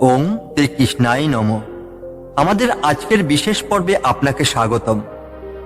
ওম শ্রীকৃষ্ণাই নম। আমাদের আজকের বিশেষ পর্বে আপনাকে স্বাগতম।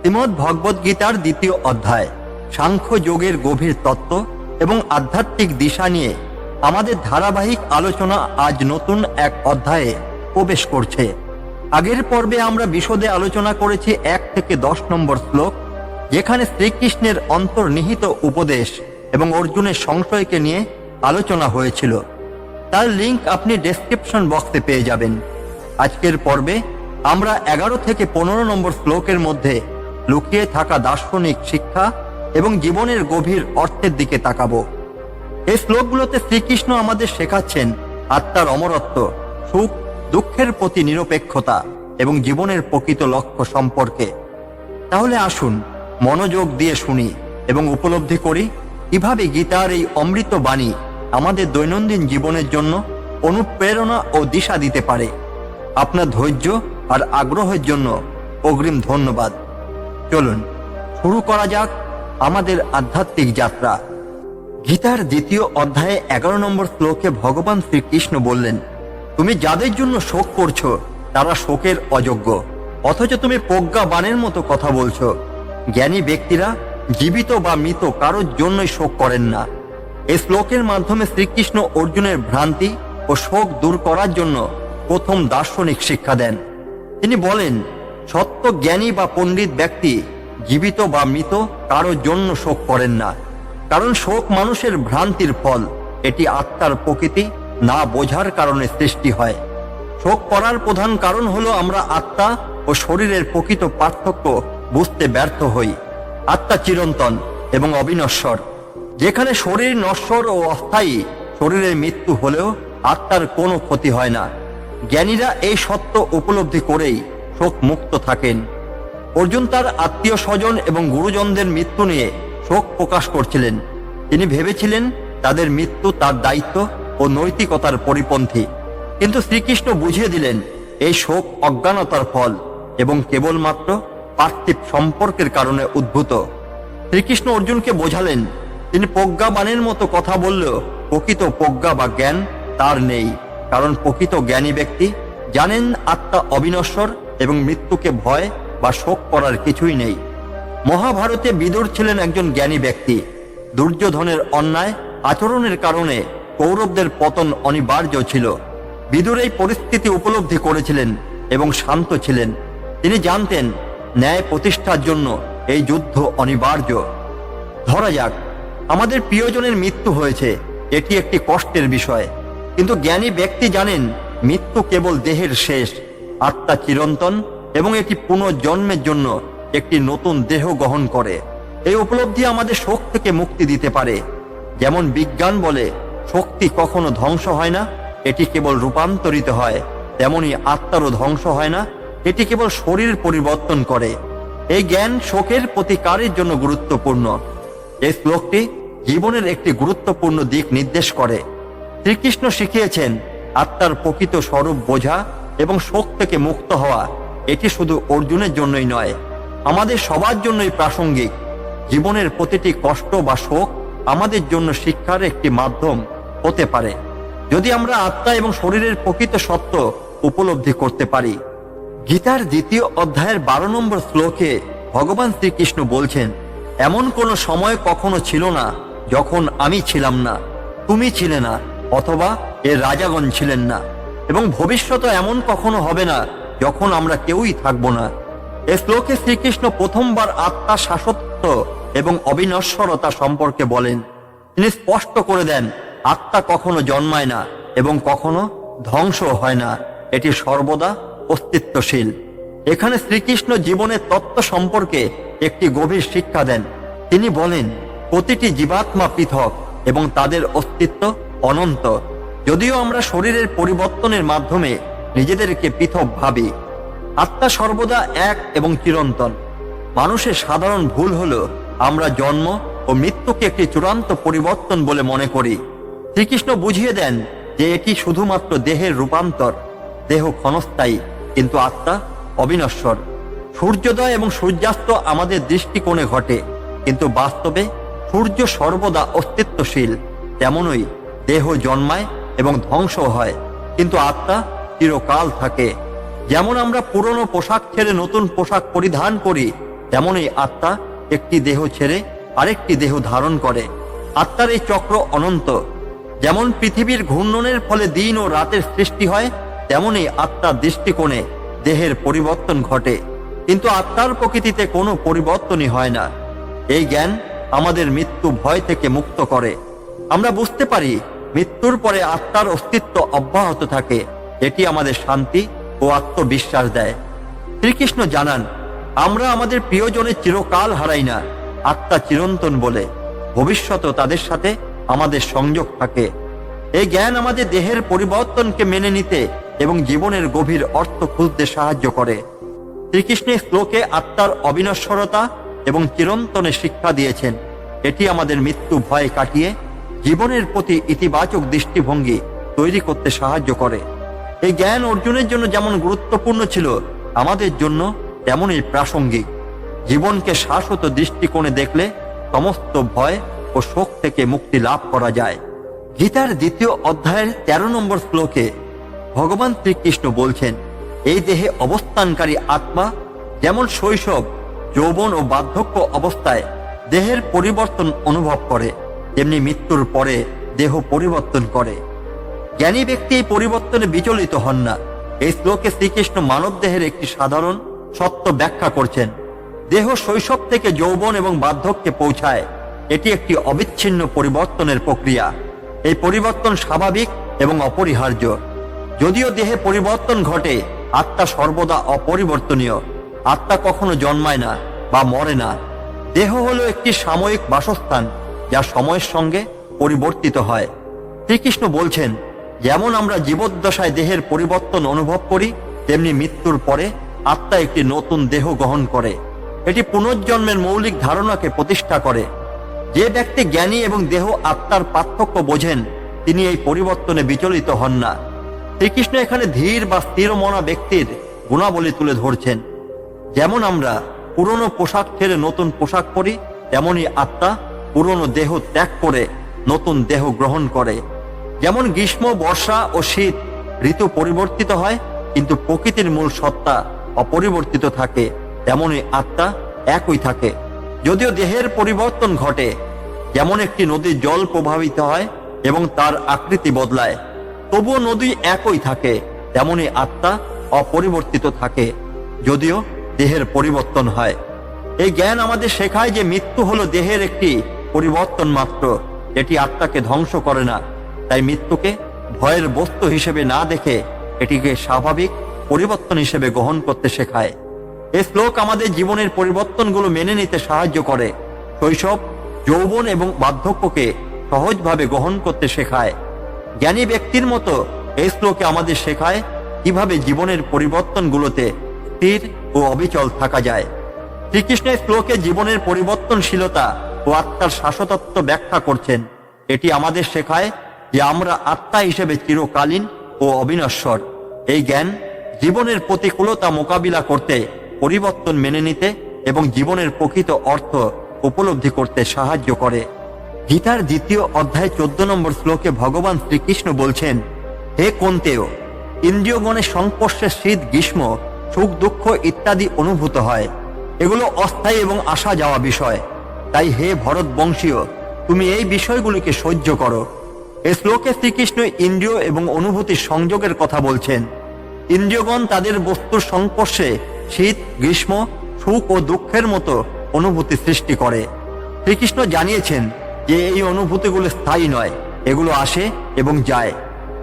শ্রীমদ ভগবদ গীতার দ্বিতীয় অধ্যায়, সাংখ্য যোগের গভীর তত্ত্ব এবং আধ্যাত্মিক দিশা নিয়ে আমাদের ধারাবাহিক আলোচনা আজ নতুন এক অধ্যায়ে প্রবেশ করছে। আগের পর্বে আমরা বিশদে আলোচনা করেছি এক থেকে দশ নম্বর শ্লোক, যেখানে শ্রীকৃষ্ণের অন্তর্নিহিত উপদেশ এবং অর্জুনের সংশয়কে নিয়ে আলোচনা হয়েছিল। তার লিংক আপনি ডেসক্রিপশন বক্সে পেয়ে যাবেন। আজকের পর্বে আমরা এগারো থেকে পনেরো নম্বর শ্লোকের মধ্যে লুকিয়ে থাকা দার্শনিক শিক্ষা এবং জীবনের গভীর অর্থের দিকে তাকাবো। এই শ্লোকগুলোতে শ্রীকৃষ্ণ আমাদের শেখাচ্ছেন আত্মার অমরত্ব, সুখ, দুঃখের প্রতি নিরপেক্ষতা এবং জীবনের প্রকৃত লক্ষ্য সম্পর্কে। তাহলে আসুন, মনোযোগ দিয়ে শুনি এবং উপলব্ধি করি কীভাবে গীতার এই অমৃত বাণী আমাদের দৈনন্দিন জীবনের জন্য অনুপ্রেরণা ও দিশা দিতে পারে। আপনার ধৈর্য আর আগ্রহের জন্য অগ্রিম ধন্যবাদ। চলুন, শুরু করা যাক আমাদের আধ্যাত্মিক যাত্রা। গীতার দ্বিতীয় অধ্যায়ে এগারো নম্বর শ্লোকে ভগবান শ্রীকৃষ্ণ বললেন, তুমি যাদের জন্য শোক করছ, তারা শোকের অযোগ্য। অথচ তুমি প্রজ্ঞা বাণের মতো কথা বলছো। জ্ঞানী ব্যক্তিরা জীবিত বা মৃত কারোর জন্যই শোক করেন না। এই শ্লোকের মাধ্যমে শ্রীকৃষ্ণ অর্জুনের ভ্রান্তি ও শোক দূর করার জন্য প্রথম দার্শনিক শিক্ষা দেন। তিনি বলেন, সত্য জ্ঞানী বা পণ্ডিত ব্যক্তি জীবিত বা মৃত কারোর জন্য শোক করেন না, কারণ শোক মানুষের ভ্রান্তির ফল। এটি আত্মার প্রকৃতি না বোঝার কারণে সৃষ্টি হয়। শোক করার প্রধান কারণ হলো আমরা আত্মা ও শরীরের প্রকৃত পার্থক্য বুঝতে ব্যর্থ হই। আত্মা চিরন্তন এবং অবিনশ্বর। যেখানে শরীর নশ্বর ও অস্থায়ী, শরীরের মৃত্যু হলেও আত্মার কোনো ক্ষতি হয় না। জ্ঞানীরা এই সত্য উপলব্ধি করেই শোক মুক্ত থাকেন। অর্জুন তার আত্মীয় স্বজন এবং গুরুজনদের মৃত্যু নিয়ে শোক প্রকাশ করছিলেন। তিনি ভেবেছিলেন তাদের মৃত্যু তার দায়িত্ব ও নৈতিকতার পরিপন্থী। কিন্তু শ্রীকৃষ্ণ বুঝিয়ে দিলেন, এই শোক অজ্ঞানতার ফল এবং কেবলমাত্র পার্থিব সম্পর্কের কারণে উদ্ভূত। শ্রীকৃষ্ণ অর্জুনকে বোঝালেন তিনি প্রজ্ঞাবানের মতো কথা বললেও প্রকৃত প্রজ্ঞা বা জ্ঞান তার নেই, কারণ প্রকৃত জ্ঞানী ব্যক্তি জানেন আত্মা অবিনশ্বর এবং মৃত্যুকে ভয় বা শোক করার কিছুই নেই। মহাভারতে বিদুর ছিলেন একজন জ্ঞানী ব্যক্তি। দুর্যোধনের অন্যায় আচরণের কারণে কৌরবদের পতন অনিবার্য ছিল। বিদুর এই পরিস্থিতি উপলব্ধি করেছিলেন এবং শান্ত ছিলেন। তিনি জানতেন, ন্যায় প্রতিষ্ঠার জন্য এই যুদ্ধ অনিবার্য। ধরা যাক আমাদের প্রিয়জনের মৃত্যু হয়েছে। এটি একটি কষ্টের বিষয়। কিন্তু জ্ঞানী ব্যক্তি জানেন, মৃত্যু কেবল দেহের শেষ, আত্মা চিরন্তন এবং এটি পুনর্জন্মের জন্য একটি নতুন দেহ গ্রহণ করে। এই উপলব্ধি আমাদের শোক থেকে মুক্তি দিতে পারে। যেমন বিজ্ঞান বলে, শক্তি কখনো ধ্বংস হয় না, এটি কেবল রূপান্তরিত হয়। তেমনি আত্মারও ধ্বংস হয় না, এটি কেবল শরীর পরিবর্তন করে। এই জ্ঞান শোকের প্রতিকারের জন্য গুরুত্বপূর্ণ। এই শ্লোকটি জীবনের একটি গুরুত্বপূর্ণ দিক নির্দেশ করে। শ্রীকৃষ্ণ শিখিয়েছেন, আত্মার প্রকৃত স্বরূপ বোঝা এবং শোক থেকে মুক্ত হওয়া, এটি শুধু অর্জুনের জন্যই নয়, আমাদের সবার জন্যই প্রাসঙ্গিক। জীবনের প্রতিটি কষ্ট বা শোক আমাদের জন্য শিক্ষার একটি মাধ্যম হতে পারে, যদি আমরা আত্মা এবং শরীরের প্রকৃত সত্য উপলব্ধি করতে পারি। গীতার দ্বিতীয় অধ্যায়ের বারো নম্বর শ্লোকে ভগবান শ্রীকৃষ্ণ বলছেন এমন কোনো সময় কখনো ছিল না যখন আমি ছিলাম না, তুমি ছিলে না, অথবা এর রাজাগণ ছিলেন না। এবং ভবিষ্যতে এমন কখনো হবে না যখন আমরা কেউই থাকব না। এ শ্লোকে শ্রীকৃষ্ণ প্রথমবার আত্মা শাসত্ব এবং অবিনশ্বরতা সম্পর্কে বলেন। তিনি স্পষ্ট করে দেন, আত্মা কখনো জন্মায় না এবং কখনো ধ্বংস হয় না। এটি সর্বদা অস্তিত্বশীল। এখানে শ্রীকৃষ্ণ জীবনের তত্ত্ব সম্পর্কে একটি গভীর শিক্ষা দেন। তিনি বলেন, প্রতিটি জীবাত্মা পৃথক এবং তাদের অস্তিত্ব অনন্ত। যদিও আমরা শরীরের পরিবর্তনের মাধ্যমে নিজেদেরকে পৃথক ভাবি, আত্মা সর্বদা এক এবং চিরন্তন। মানুষের সাধারণ ভুল হল আমরা জন্ম ও মৃত্যুকে একটি চূড়ান্ত পরিবর্তন বলে মনে করি। শ্রীকৃষ্ণ বুঝিয়ে দেন যে এটি শুধুমাত্র দেহের রূপান্তর, দেহ ক্ষণস্থায়ী, কিন্তু আত্মা অবিনশ্বর। সূর্যোদয় এবং সূর্যাস্ত আমাদের দৃষ্টিকোণে ঘটে, কিন্তু বাস্তবে সূর্য সর্বদা অস্তিত্বশীল, তেমনই দেহ জন্মায় এবং ধ্বংস হয়, কিন্তু আত্মা চিরকাল থাকে। যেমন আমরা পুরনো পোশাক ছেড়ে নতুন পোশাক পরিধান করি, তেমনই আত্মা একটি দেহ ছেড়ে আরেকটি দেহ ধারণ করে। আত্মার এই চক্র অনন্ত। যেমন পৃথিবীর ঘূর্ণনের ফলে দিন ও রাতের সৃষ্টি হয়, তেমনই আত্মার দৃষ্টিকোণে। দেহের পরিবর্তন ঘটে, কিন্তু আত্মার প্রকৃতিতে কোনো পরিবর্তনই হয় না। এই জ্ঞান আমাদের মৃত্যু ভয় থেকে মুক্ত করে। আমরা বুঝতে পারি, মৃত্যুর পরে আত্মার অস্তিত্ব অব্যাহত থাকে। এটি আমাদের শান্তি ও আত্মবিশ্বাস দেয়। শ্রীকৃষ্ণ জানান, আমরা আমাদের প্রিয়জনের চিরকাল হারাই না। আত্মা চিরন্তন বলে। ভবিষ্যতেও তাদের সাথে আমাদের সংযোগ থাকে। এই জ্ঞান আমাদের দেহের পরিবর্তনকে মেনে নিতে এবং জীবনের গভীর অর্থ খুঁজতে সাহায্য করে। শ্রীকৃষ্ণের শ্লোকে আত্মার অবিনশ্বরতা এবং চিরন্তনে শিক্ষা দিয়েছেন। এটি আমাদের মৃত্যু ভয় কাটিয়ে জীবনের প্রতি ইতিবাচক দৃষ্টিভঙ্গি তৈরি করতে সাহায্য করে। এই জ্ঞান অর্জনের জন্য যেমন গুরুত্বপূর্ণ ছিল, আমাদের জন্য তেমনই প্রাসঙ্গিক। জীবনকে শাশ্বত দৃষ্টিকোণে দেখলে সমস্ত ভয় ও শোক থেকে মুক্তি লাভ করা যায়। গীতার দ্বিতীয় অধ্যায়ের তেরো নম্বর শ্লোকে ভগবান শ্রীকৃষ্ণ বলছেন, এই দেহে অবস্থানকারী আত্মা যেমন শৈশব, যৌবন ও বার্ধক্য অবস্থায় দেহের পরিবর্তন অনুভব করে, তেমনি মৃত্যুর পরে দেহ পরিবর্তন করে। জ্ঞানী ব্যক্তি এই পরিবর্তনে বিচলিত হন না। এই শ্লোকে শ্রীকৃষ্ণ মানব দেহের একটি সাধারণ, সত্য ব্যাখ্যা করছেন। দেহ শৈশব থেকে যৌবন এবং বার্ধক্যে পৌঁছায়। এটি একটি অবিচ্ছিন্ন পরিবর্তনের প্রক্রিয়া। এই পরিবর্তন স্বাভাবিক এবং অপরিহার্য। যদিও দেহে পরিবর্তন ঘটে, আত্মা সর্বদা অপরিবর্তনীয়। আত্মা কখনো জন্মায় না বা মরে না। দেহ হলো একটি সাময়িক বাসস্থান, যা সময়ের সঙ্গে পরিবর্তিত হয়। শ্রীকৃষ্ণ বলছেন, যেমন আমরা জীবদ্দশায় দেহের পরিবর্তন অনুভব করি, তেমনি মৃত্যুর পরে আত্মা একটি নতুন দেহ গ্রহণ করে। এটি পুনর্জন্মের মৌলিক ধারণাকে প্রতিষ্ঠা করে। যে ব্যক্তি জ্ঞানী এবং দেহ আত্মার পার্থক্য বোঝেন, তিনি এই পরিবর্তনে বিচলিত হন না। শ্রীকৃষ্ণ এখানে ধীর বা স্থিরমনা ব্যক্তির গুণাবলী তুলে ধরছেন। যেমন আমরা পুরনো পোশাক ছেড়ে নতুন পোশাক পরি তেমনই আত্মা পুরনো দেহ ত্যাগ করে নতুন দেহ গ্রহণ করে। যেমন গ্রীষ্ম, বর্ষা ও শীত ঋতু পরিবর্তিত হয়, কিন্তু প্রকৃতির মূল সত্তা অপরিবর্তিত থাকে তেমনই আত্মা একই থাকে। যদিও দেহের পরিবর্তন ঘটে, যেমন একটি নদীর জল প্রভাবিত হয় এবং তার আকৃতি বদলায়। তবুও নদী একই থাকে, তেমনি আত্মা অপরিবর্তিত থাকে, যদিও দেহের পরিবর্তন হয়। এই জ্ঞান আমাদের শেখায় যে মৃত্যু হলো দেহের একটি পরিবর্তন মাত্র এটি আত্মাকে ধ্বংস করে না। তাই মৃত্যুকে ভয়ের বস্তু হিসেবে না দেখে এটিকে স্বাভাবিক পরিবর্তন হিসেবে গ্রহণ করতে শেখায়। এই শ্লোক আমাদের জীবনের পরিবর্তনগুলো মেনে নিতে সাহায্য করে, শৈশব, যৌবন এবং বার্ধক্যকে সহজভাবে গ্রহণ করতে শেখায়। জ্ঞানী ব্যক্তির মতো এই শ্লোকে আমাদের শেখায় কীভাবে জীবনের পরিবর্তনগুলোতে স্থির ও অবিচল থাকা যায়। শ্রীকৃষ্ণের শ্লোকে জীবনের পরিবর্তনশীলতা ও আত্মার শাশ্বতত্ব ব্যাখ্যা করছেন। এটি আমাদের শেখায় যে আমরা আত্মা হিসেবে চিরকালীন ও অবিনশ্বর। এই জ্ঞান জীবনের প্রতিকূলতা মোকাবিলা করতে, পরিবর্তন মেনে নিতে এবং জীবনের প্রকৃত অর্থ উপলব্ধি করতে সাহায্য করে। গীতার দ্বিতীয় অধ্যায় চোদ্দ নম্বর শ্লোকে ভগবান শ্রীকৃষ্ণ বলছেন, হে কোনতেও ইন্দ্রিয়গণের সংস্পর্শে শীত, গ্রীষ্ম, সুখ, দুঃখ ইত্যাদি অনুভূত হয়। এগুলো অস্থায়ী এবং আসা যাওয়া বিষয়। তাই হে ভরত বংশীয় তুমি এই বিষয়গুলিকে সহ্য করো। এ শ্লোকে শ্রীকৃষ্ণ ইন্দ্রিয় এবং অনুভূতির সংযোগের কথা বলছেন, ইন্দ্রিয়গণ তাদের বস্তুর সংস্পর্শে শীত, গ্রীষ্ম, সুখ ও দুঃখের মতো অনুভূতি সৃষ্টি করে। শ্রীকৃষ্ণ জানিয়েছেন যে এই অনুভূতিগুলো স্থায়ী নয়, এগুলো আসে এবং যায়।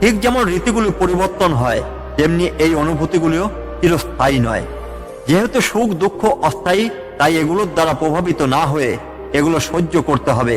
ঠিক যেমন রীতিগুলি পরিবর্তন হয়, তেমনি এই অনুভূতিগুলিও চিরস্থায়ী নয়। যেহেতু সুখ, দুঃখ অস্থায়ী, তাই এগুলোর দ্বারা প্রভাবিত না হয়ে এগুলো সহ্য করতে হবে।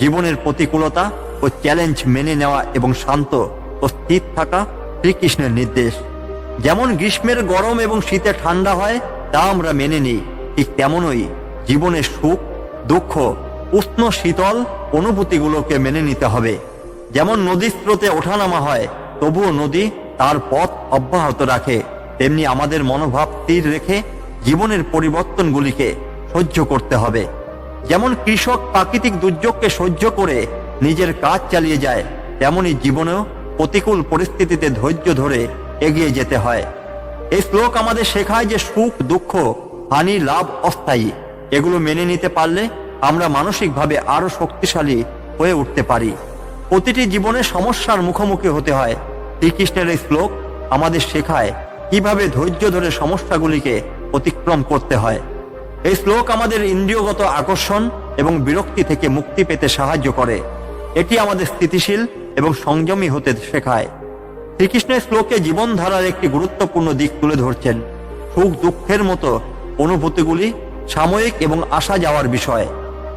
জীবনের প্রতিকূলতা ও চ্যালেঞ্জ মেনে নেওয়া এবং শান্ত ও স্থির থাকা শ্রীকৃষ্ণের নির্দেশ। যেমন গ্রীষ্মের গরম এবং শীতে ঠান্ডা হয়, তা আমরা মেনে নিই। ঠিক তেমনই জীবনের সুখ, দুঃখ উষ্ণ শীতল অনুভূতিগুলোকে মেনে নিতে হবে। যেমন নদীর স্রোতে ওঠানামা হয়, তবুও নদী তার পথ অব্যাহত রাখে। তেমনি আমাদের মনোভাব স্থির রেখে জীবনের পরিবর্তনগুলিকে সহ্য করতে হবে। যেমন কৃষক প্রাকৃতিক দুর্যোগকে সহ্য করে নিজের কাজ চালিয়ে যায়, তেমনি জীবনেও প্রতিকূল পরিস্থিতিতে ধৈর্য ধরে এগিয়ে যেতে হয়। এই শ্লোক আমাদের শেখায় যে সুখ, দুঃখ, হানি, লাভ, অস্থায়ী, এগুলো মেনে নিতে পারলে আমরা মানসিকভাবে আরও শক্তিশালী হয়ে উঠতে পারি। প্রতিটি জীবনে সমস্যার মুখোমুখি হতে হয়। শ্রীকৃষ্ণের এই শ্লোক আমাদের শেখায় কীভাবে ধৈর্য ধরে সমস্যাগুলিকে অতিক্রম করতে হয়। এই শ্লোক আমাদের ইন্দ্রিয়গত আকর্ষণ এবং বিরক্তি থেকে মুক্তি পেতে সাহায্য করে। এটি আমাদের স্থিতিশীল এবং সংযমী হতে শেখায়। শ্রীকৃষ্ণের শ্লোকে জীবনধারার একটি গুরুত্বপূর্ণ দিক তুলে ধরছেন। সুখ দুঃখের মতো অনুভূতিগুলি সাময়িক এবং আসা যাওয়ার বিষয়।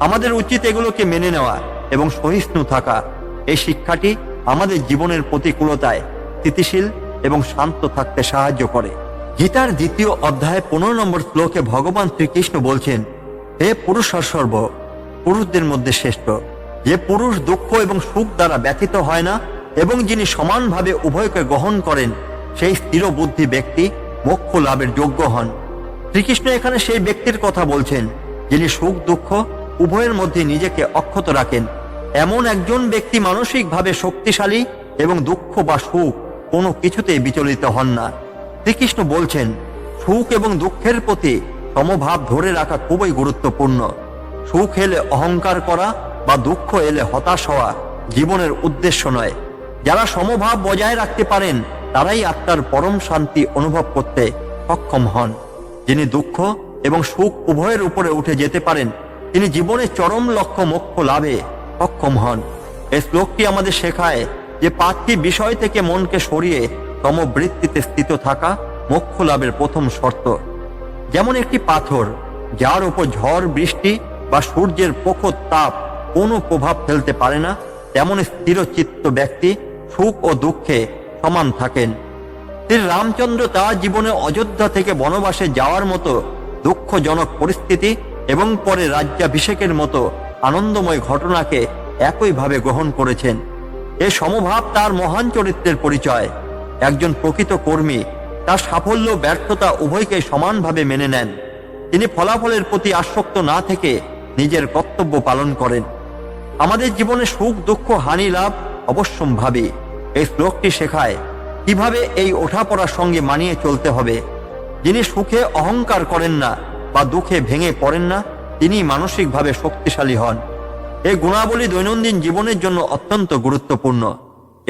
আমাদের উচিত এগুলোকে মেনে নেওয়া এবং সহিষ্ণু থাকা। এই শিক্ষাটি আমাদের জীবনের প্রতিকূলতায় স্থিতিশীল এবং শান্ত থাকতে সাহায্য করে। গীতার দ্বিতীয় অধ্যায় পনেরো নম্বর শ্লোকে ভগবান শ্রীকৃষ্ণ বলছেন, হে পুরুষ সর্ব, পুরুষদের মধ্যে শ্রেষ্ঠ। যে পুরুষ দুঃখ এবং সুখ দ্বারা ব্যথিত হয় না এবং যিনি সমানভাবে উভয়কে গ্রহণ করেন, সেই স্থির বুদ্ধি ব্যক্তি মোক্ষ লাভের যোগ্য হন। শ্রীকৃষ্ণ এখানে সেই ব্যক্তির কথা বলছেন, যিনি সুখ দুঃখ উভয়ের মধ্যে নিজেকে অক্ষত রাখেন। এমন একজন ব্যক্তি মানসিকভাবে শক্তিশালী এবং দুঃখ বা সুখ কোনো কিছুতেই বিচলিত হন না। শ্রীকৃষ্ণ বলছেন, সুখ এবং দুঃখের প্রতি সমভাব ধরে রাখা খুবই গুরুত্বপূর্ণ। সুখ এলে অহংকার করা বা দুঃখ এলে হতাশ হওয়া জীবনের উদ্দেশ্য নয়। যারা সমভাব বজায় রাখতে পারেন, তারাই আত্মার পরম শান্তি অনুভব করতে সক্ষম হন। যিনি দুঃখ এবং সুখ উভয়ের উপরে উঠে যেতে পারেন তিনি জীবনের চরম লক্ষ্য মোক্ষ লাভে সক্ষম হন। এই শ্লোকটি আমাদের শেখায় যে পার্থিব বিষয় থেকে মনকে সরিয়ে সমবৃত্তিতে স্থিত থাকা মোক্ষ লাভের প্রথম শর্ত। যেমন একটি পাথর, যার উপর ঝড়, বৃষ্টি বা সূর্যের প্রখর তাপ কোনো প্রভাব ফেলতে পারে না, তেমন স্থিরচিত্ত ব্যক্তি সুখ ও দুঃখে সমান থাকেন। শ্রী রামচন্দ্র তার জীবনে অযোধ্যা থেকে বনবাসে যাওয়ার মতো দুঃখজনক পরিস্থিতি এবং পরে রাজ্যাভিষেকের মতো আনন্দময় ঘটনাকে একইভাবে গ্রহণ করেছেন। এ সমভাব তার মহান চরিত্রের পরিচয়। একজন প্রকৃত কর্মী, তার সাফল্য, ব্যর্থতা উভয়কে সমানভাবে মেনে নেন। তিনি ফলাফলের প্রতি আসক্ত না থেকে নিজের কর্তব্য পালন করেন। আমাদের জীবনে সুখ, দুঃখ, হানি, লাভ অবশ্যম্ভাবী। এই শ্লোকটি শেখায় কীভাবে এই ওঠাপড়ার সঙ্গে মানিয়ে চলতে হবে। যিনি সুখে অহংকার করেন না বা দুঃখে ভেঙে পড়েন না, তিনি মানসিকভাবে শক্তিশালী হন। এই গুণাবলী দৈনন্দিন জীবনের জন্য অত্যন্ত গুরুত্বপূর্ণ।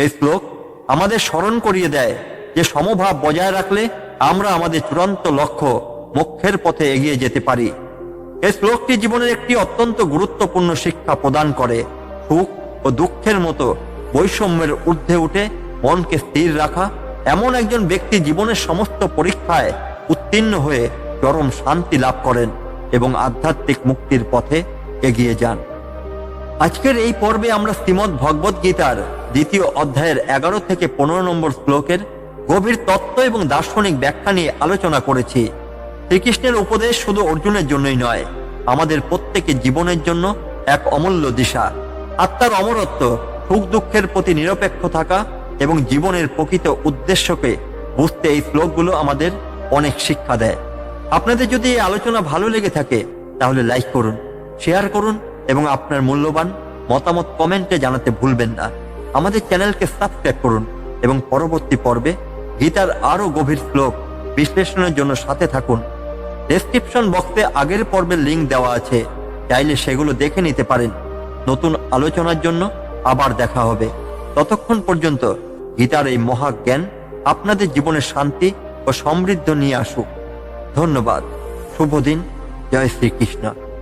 এই শ্লোক আমাদের স্মরণ করিয়ে দেয় যে সমভাব বজায় রাখলে আমরা আমাদের চূড়ান্ত লক্ষ্য মোক্ষের পথে এগিয়ে যেতে পারি। এই শ্লোকটি জীবনের একটি অত্যন্ত গুরুত্বপূর্ণ শিক্ষা প্রদান করে। সুখ ও দুঃখের মতো বৈষম্যের ঊর্ধ্বে উঠে মনকে স্থির রাখা এমন একজন ব্যক্তি জীবনের সমস্ত পরীক্ষায় উত্তীর্ণ হয়ে চরম শান্তি লাভ করেন এবং আধ্যাত্মিক মুক্তির পথে এগিয়ে যান। আজকের এই পর্বে আমরা শ্রীমদ ভগবত গীতার দ্বিতীয় অধ্যায়ের এগারো থেকে পনেরো নম্বর শ্লোকের গভীর তত্ত্ব এবং দার্শনিক ব্যাখ্যা নিয়ে আলোচনা করেছি। শ্রীকৃষ্ণের উপদেশ শুধু অর্জুনের জন্যই নয়, আমাদের প্রত্যেকের জীবনের জন্য এক অমূল্য দিশা। আত্মার অমরত্ব, সুখ দুঃখের প্রতি নিরপেক্ষ থাকা এবং জীবনের প্রকৃত উদ্দেশ্যকে বুঝতে এই শ্লোকগুলো আমাদের অনেক শিক্ষা দেয়। আপনাদের যদি এই আলোচনা ভালো লেগে থাকে, তাহলে লাইক করুন শেয়ার করুন, এবং আপনার মূল্যবান মতামত কমেন্টে জানাতে ভুলবেন না। আমাদের চ্যানেলকে সাবস্ক্রাইব করুন, এবং পরবর্তী পর্বে গীতার আরও গভীর শ্লোক বিশ্লেষণের জন্য সাথে থাকুন। ডেসক্রিপশন বক্সে আগের পর্বের লিঙ্ক দেওয়া আছে, চাইলে সেগুলো দেখে নিতে পারেন। নতুন আলোচনার জন্য আবার দেখা হবে। ততক্ষণ পর্যন্ত গীতার এই মহাজ্ঞান আপনাদের জীবনে শান্তি ও সমৃদ্ধ নিয়ে আসুক। ধন্যবাদ। শুভ দিন। জয় শ্রীকৃষ্ণ।